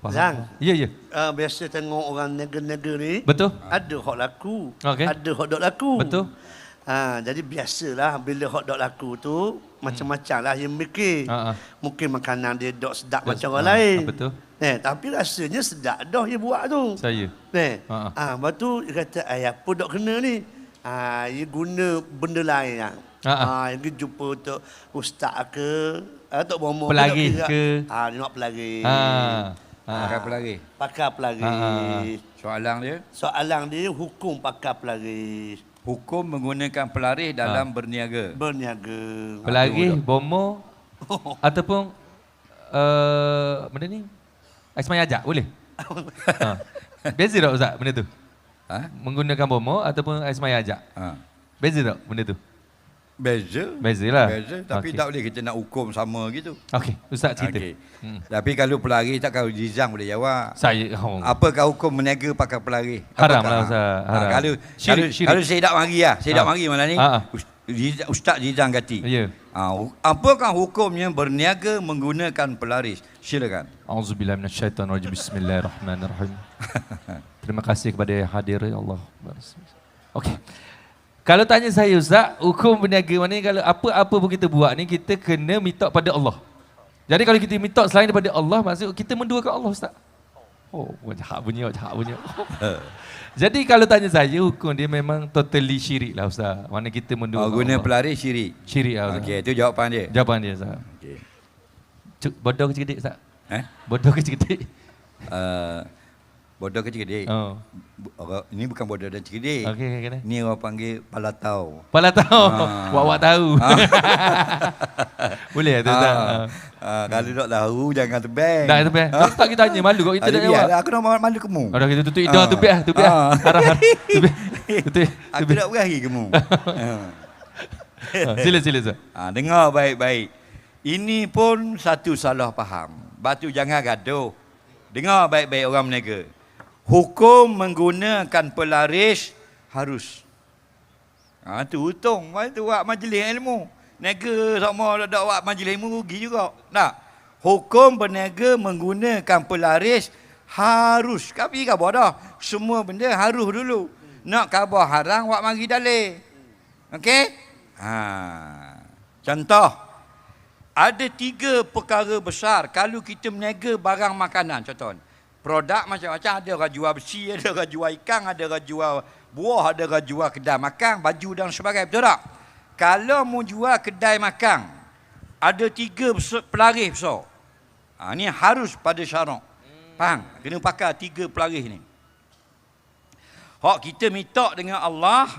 faham. Zang. Ya, ya. Uh, biasa tengok orang nega-nega ni. Betul. Ada hok laku. Okey. Ada hok dok laku. Betul. Ha, jadi biasalah bila hot dog laku tu macam-macam lah yang mikir. Ha, ha. Mungkin makanan dia dok sedap Dok macam orang lain. Ha, betul. Eh, tapi rasanya sedap dah dia buat tu. Saya. Eh. Ha, ha. Ah, lepas tu dia kata, "Ai apa dok kena ni?" Ah, dia guna benda lain lah. Ha, ha. Ah, dia jumpa tu ustaz ke, atau bomo Pelarih ke? Ah, dia nak pelarih. Ha. Ha. Pakai pelari. Pakar pelarih. Ha, ha. Soalan dia, Soalan dia hukum pakar pelarih. hukum menggunakan pelaris dalam berniaga. Berniaga. Pelari, bomo ataupun uh, benda ni ais ajak boleh? ha. Beza tak Ustaz benda tu? Ha? Menggunakan bomo ataupun ais ajak? Ha. Beza tak benda tu? Beza. Beza lah. Beza, tapi Okey. tak boleh kita nak hukum sama gitu. Okey, Ustaz cerita. Okey. Hmm. Tapi kalau pelari tak kalau Jizang boleh jawab. Saya oh. Apakah hukum meniaga pakai pelari? Haram Apakah? lah, Ustaz. Ha, Haram. kalau, Syirik, kalau, syirik. kalau saya tak mari lah. Saya tak Ha. mari malam ni. Ha, ha. Ustaz Jizang Gati. Ya. Ha, hu- apakah hukumnya berniaga menggunakan pelaris? Silakan. Auzubillah minasyaitonirrajim. Bismillahirrahmanirrahim. Terima kasih kepada yang hadir ya Allah. Okey. Kalau tanya saya Ustaz, hukum berniaga mana ni kalau apa-apa pun kita buat ni kita kena minta pada Allah. Jadi kalau kita minta selain daripada Allah maksud kita menduakan Allah Ustaz. Oh, jahat bunyi, jahat bunyi. Jadi kalau tanya saya hukum dia memang totally syirik lah Ustaz. Mana kita Oh, menduakan guna Allah. pelaris syirik. Syirik lah Ustaz. Okey, itu jawapan dia. Jawapan dia Ustaz. Okey. Cuk, bodoh kecil-kecil Ustaz. Eh? Bodoh kecil-kecil. Uh, bodoh ke cerdik? Oh. Orang, ini bukan bodoh dan cerdik. Okey, okey, kena. Ni orang panggil palatau. Pala tahu. Ah. Wak-wak tahu. Boleh tu tak? Ah, ah, kalau tak tahu jangan tebang. Dah tu ben. Tak kita tanya malu kau kita Ah, tak biar jawab. lah, Aku nak malu- malu kamu. Ada kita tutup hidung Ah. tu biar, tu biar. Ah. Tu biar. Tutup. Aku nak berahi kamu. Ah. Ah, Sila sila. Ah, dengar baik-baik. Ini pun satu salah faham. Batu jangan gaduh. Dengar baik-baik orang meniaga. Hukum menggunakan pelaris harus. Ha, tu untung. Mari tu buat majlis ilmu. Niaga sama tak buat majlis ilmu rugi juga. Nak? Hukum berniaga menggunakan pelaris harus. Kami khabar dah. Semua benda harus dulu. Nak khabar haram, buat mari dalih. Okey? Ha. Contoh. Ada tiga perkara besar kalau kita meniaga barang makanan. Contoh. Produk macam-macam. Ada orang jual besi, ada orang jual ikan, ada orang jual buah, ada orang jual kedai makan, baju dan sebagainya. Betul tak? Kalau mau jual kedai makan, ada tiga pelaris besar. Ha, ni harus pada syarak. Faham? Kena pakai tiga pelaris ni. Hak kita minta dengan Allah,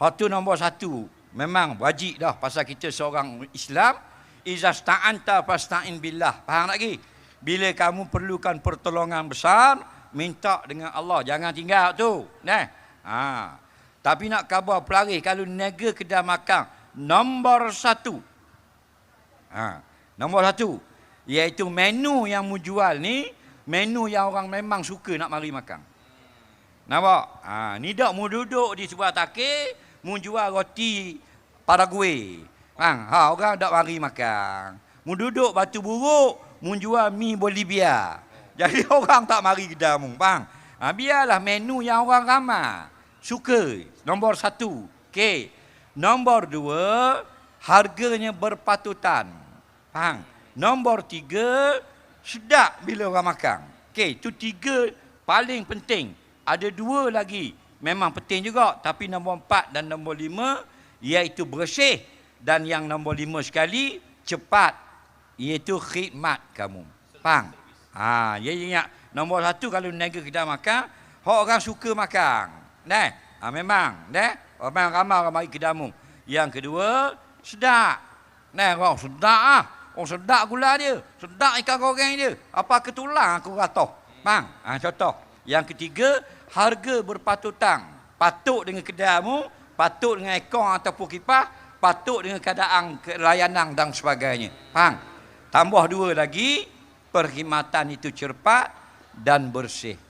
hak tu nombor satu. Memang wajib dah pasal kita seorang Islam. Iza sta'anta fasta'in billah. Faham lagi? Bila kamu perlukan pertolongan besar, minta dengan Allah. Jangan tinggal tu. Nah. Ha. Tapi nak khabar pelaris kalau niaga kedai makan, nombor satu. Ha. Nombor satu. Iaitu menu yang mu jual ni, menu yang orang memang suka nak mari makan. Nampak? Ha, ni dak mu duduk di sebuah takir, mu jual roti Paraguay. Bang, ha, orang dak mari makan. Mu duduk batu buruk, mu jual mi Bolivia. Jadi orang tak mari kedai mu, bang. Ha, biarlah menu yang orang ramai suka. Nombor satu. Okey. Nombor dua, harganya berpatutan. Faham? Nombor tiga, sedap bila orang makan. Okey, itu tiga paling penting. Ada dua lagi memang penting juga. Tapi nombor empat dan nombor lima, iaitu bersih. Dan yang nombor lima sekali, cepat. Iaitu khidmat kamu. Faham? Ha, ya ingat. Nombor satu kalau niaga kedai makan, orang suka makan. Nah, ha, memang. Nah, orang ramai orang mari kedai mu. Yang kedua, sedap. Nah, orang sedap ah. Oh sedap gula dia. Sedap ikan goreng dia. Apa ketulang aku kata. Bang, ha, contoh. Yang ketiga, harga berpatutan. Patut dengan kedamu, patut dengan ekor ataupun kipas, patut dengan keadaan ke- layanan dan sebagainya. Faham? Tambah dua lagi, perkhidmatan itu cepat dan bersih.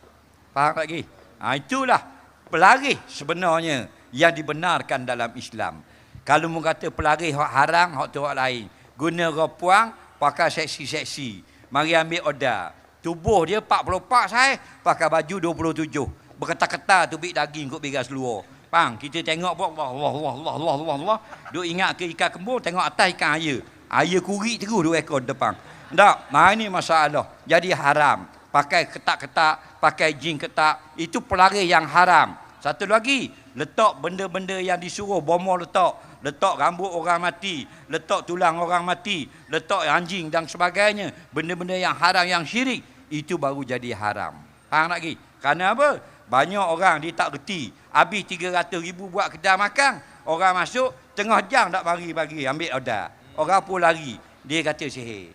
Faham lagi? Ha, itulah pelaris sebenarnya yang dibenarkan dalam Islam. Kalau mu kata pelaris hak haram, hak tu hak lain. Guna ropuang, pakai seksi-seksi. Mari ambil order. Tubuh dia 44 saya, pakai baju 27. Berketar-ketar tubik daging kot bigas luar. Pang, kita tengok pun Allah Allah Allah Allah. Allah. Duk ingat ke ikan kembur, tengok atas ikan air. Air kuri terus dua ekor depan. Tak, nah ini masalah. Jadi haram. Pakai ketak-ketak, pakai jin ketak, itu pelari yang haram. Satu lagi, letak benda-benda yang disuruh bomoh letak. Letak rambut orang mati, letak tulang orang mati, letak anjing dan sebagainya. Benda-benda yang haram, yang syirik, itu baru jadi haram. Faham lagi? Kerana apa? Banyak orang dia tak reti. Habis 300 ribu buat kedai makan. Orang masuk, tengah jam tak bagi-bagi, ambil order. Orang pun lari. Dia kata sihir.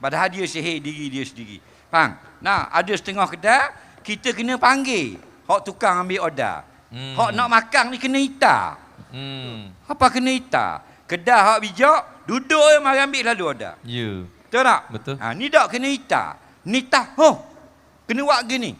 Padahal dia sihir diri dia sendiri. Faham? Nah, ada setengah kedai, kita kena panggil. Hak tukang ambil order. Hmm. Hak nak makan ni kena hitam. Hmm. Apa kena hitam? Kedai hak bijak, duduk je mari ambil lalu order. Ya. Betul tak? Betul. Ha, ni dak kena hitam. Nitah, oh, kena buat gini.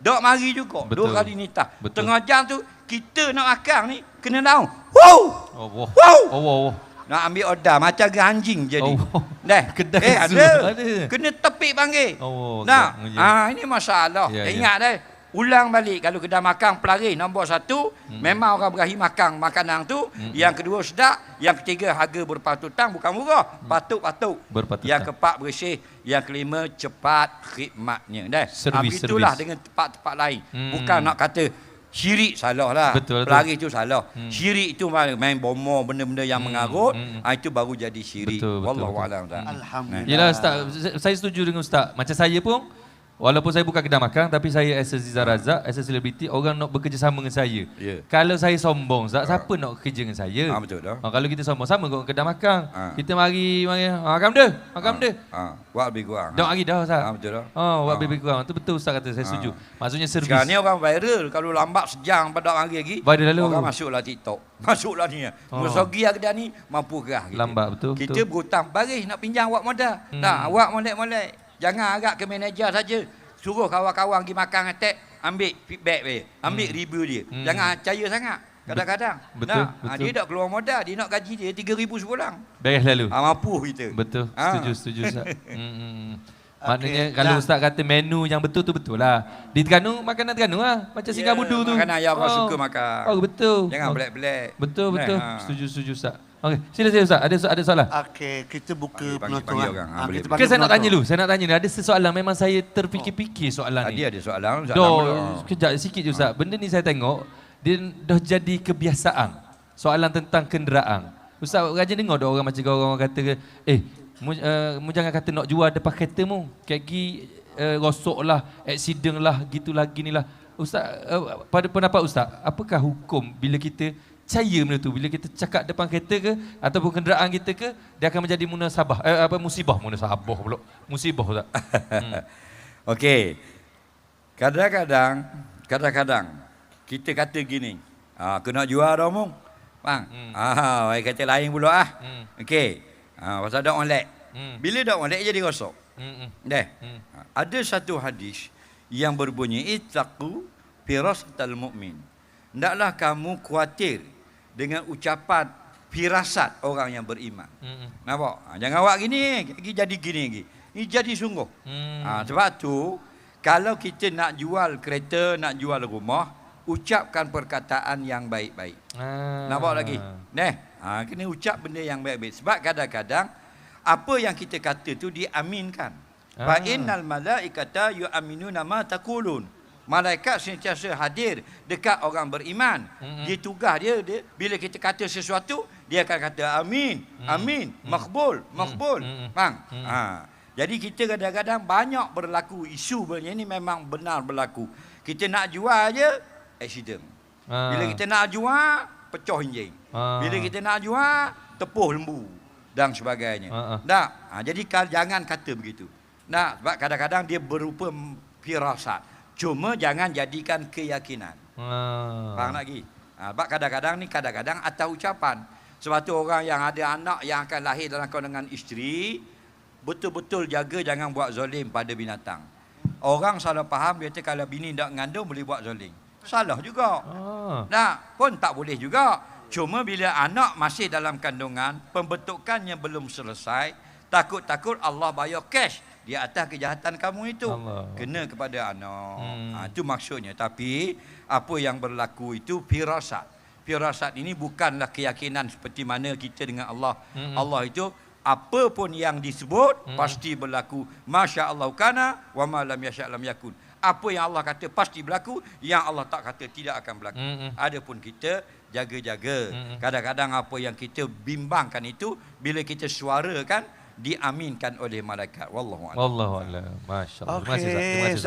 Dak mari juga. Betul. Dua kali nitah. Betul. Tengah jam tu, kita nak makan ni, kena daun. Wow! Oh, wah. Wow! Oh, wah, wah. Nak ambil order macam anjing jadi. Oh. Dah. Kedai eh, ada. ada. Kena tepik panggil. Oh, ya. Ah, ini masalah. Ya, ya. Ingat dah. Ulang balik kalau kedai makan pelari nombor satu Hmm. memang orang berakhir makan makanan tu yang kedua sedap yang ketiga harga berpatutan bukan murah patut-patut Hmm. Berpatutan. yang keempat bersih yang kelima cepat khidmatnya dah Ah, itulah dengan tempat-tempat lain Hmm. bukan nak kata syirik salah lah Betul, betul. pelari itu salah Hmm. syirik itu main, main bomoh benda-benda yang mengarut hmm. ah, itu baru jadi syirik Betul, betul, wallahu betul. alam tak Alhamdulillah. Yelah Ustaz, saya- saya setuju dengan Ustaz. Macam saya pun, walaupun saya bukan kedai makan, tapi saya as a Ziza Razak, as a celebrity, orang nak bekerjasama dengan saya. Ya. Kalau saya sombong, Ustaz, siapa nak kerja dengan saya? Ah, betul dah. Ah, kalau kita sombong, sama kot kedai makan. Ah. Kita mari, mari, ah, makan benda, makan benda. ah, buat lebih kurang Dah lagi dah Ustaz. Ah, betul dah. Oh, buat Ah. lebih kurang. Itu betul Ustaz kata, saya setuju. Maksudnya servis. Sekarang ni orang viral kalau lambat sejam pada hari lagi. Viral lalu. Orang masuklah TikTok. Masuklah ni. Oh. Oh. Musogi kedai ni mampu gerah kita. Lambat, betul, Kita betul. berhutang baris nak pinjam awak modal. Hmm. Nah, awak molek-molek. Jangan agak ke manager saja. Suruh kawan-kawan pergi makan attack, ambil feedback dia. Ambil Hmm. review dia. Hmm. Jangan percaya sangat. Kadang-kadang. Betul, Nah, ah, betul. dia tak keluar modal, dia nak gaji dia 3000 sebulan. Beres lalu. Ah, mampu kita. Betul, Ah. setuju, setuju Ustaz. hmm, hmm, hmm. Okey, Maknanya kalau dah. Ustaz kata menu yang betul tu betul lah. Di Terengganu, makanan Terengganu lah. Macam Ya, budu tu. makanan yang orang suka makan. Oh, betul. Jangan oh. belak-belak. Betul, Nah, betul. ah. Setuju, setuju Ustaz. Okey, sila saya Ustaz. Ada so- ada soalan? Okey, kita buka Panggil- penonton. panggil ah. orang. Ah, Ah, boleh, kita boleh. Okey, saya nak tanya dulu. Saya nak tanya dulu. Ada sesoalan memang saya terfikir-fikir soalan Tadi ni. ada soalan. soalan Dah, mula. sekejap sikit je Ustaz. Benda ni saya tengok, dia dah jadi kebiasaan. Soalan tentang kenderaan. Ustaz, rajin dengar dah orang macam kau orang kata, eh, mu, uh, mu jangan kata nak jual depan kereta mu. Kayak gi uh, rosok lah, accident lah, gitulah, ginilah. Ustaz, uh, pada pendapat Ustaz, apakah hukum bila kita percaya benda tu bila kita cakap depan kereta ke ataupun kenderaan kita ke dia akan menjadi munasabah eh, apa musibah munasabah pula musibah Ustaz hmm. Okey. Kadang-kadang, kadang-kadang kita kata gini. Ah, aku nak jual dah mong. Bang. Hmm. Ah, kata lain pula ah. Hmm. Okey. Ah, pasal dak molek. Hmm. Bila dak molek jadi rosak. Hmm, hmm. Dah. Hmm. Ada satu hadis yang berbunyi ittaqu firasatal mu'min. Hendaklah kamu khawatir dengan ucapan firasat orang yang beriman. Hmm. Nampak? Ha, jangan awak gini, lagi jadi gini lagi. Ini jadi sungguh. Hmm. Ha, sebab tu, kalau kita nak jual kereta, nak jual rumah, ucapkan perkataan yang baik-baik. Ah. Nampak lagi? Neh, ha, kena ucap benda yang baik-baik. Sebab kadang-kadang, apa yang kita kata tu diaminkan. Ah. Fa innal malaikata yu'minuna ma taqulun. Malaikat sentiasa hadir dekat orang beriman. Mm-mm. Dia tugas dia, dia bila kita kata sesuatu, dia akan kata amin, amin, makbul, makbul. Mm-mm. Faham? Mm. Ha. Jadi kita kadang-kadang banyak berlaku isu benda ni memang benar berlaku. Kita nak jual je accident. Ah. Bila kita nak jual pecah enjin. Ah. Bila kita nak jual tepuh lembu dan sebagainya. Ah, ah. Tak. Ha, jadi jangan kata begitu. Nah, sebab kadang-kadang dia berupa firasat. Cuma jangan jadikan keyakinan. Ah. Faham lagi? Ha, sebab kadang-kadang ni kadang-kadang atas ucapan. Sebab tu orang yang ada anak yang akan lahir dalam kalangan isteri, betul-betul jaga jangan buat zalim pada binatang. Orang salah faham, dia kata kalau bini tak mengandung boleh buat zalim. Salah juga. Ah. Nah, pun tak boleh juga. Cuma bila anak masih dalam kandungan, pembentukannya belum selesai, takut-takut Allah bayar cash. Di atas kejahatan kamu itu. Allah. Kena kepada anak. Hmm. Ha, itu maksudnya. Tapi apa yang berlaku itu firasat. Firasat ini bukanlah keyakinan seperti mana kita dengan Allah. Mm-mm. Allah itu apa pun yang disebut Mm-mm. pasti berlaku. Masya Allah kana wa ma lam yasha lam yakun. Apa yang Allah kata pasti berlaku, yang Allah tak kata tidak akan berlaku. Mm-mm. Adapun kita jaga-jaga. Mm-mm. Kadang-kadang apa yang kita bimbangkan itu bila kita suarakan diaminkan oleh malaikat. Wallahu a'lam. Wallahu a'lam. Masya-Allah. Kasih Ustaz.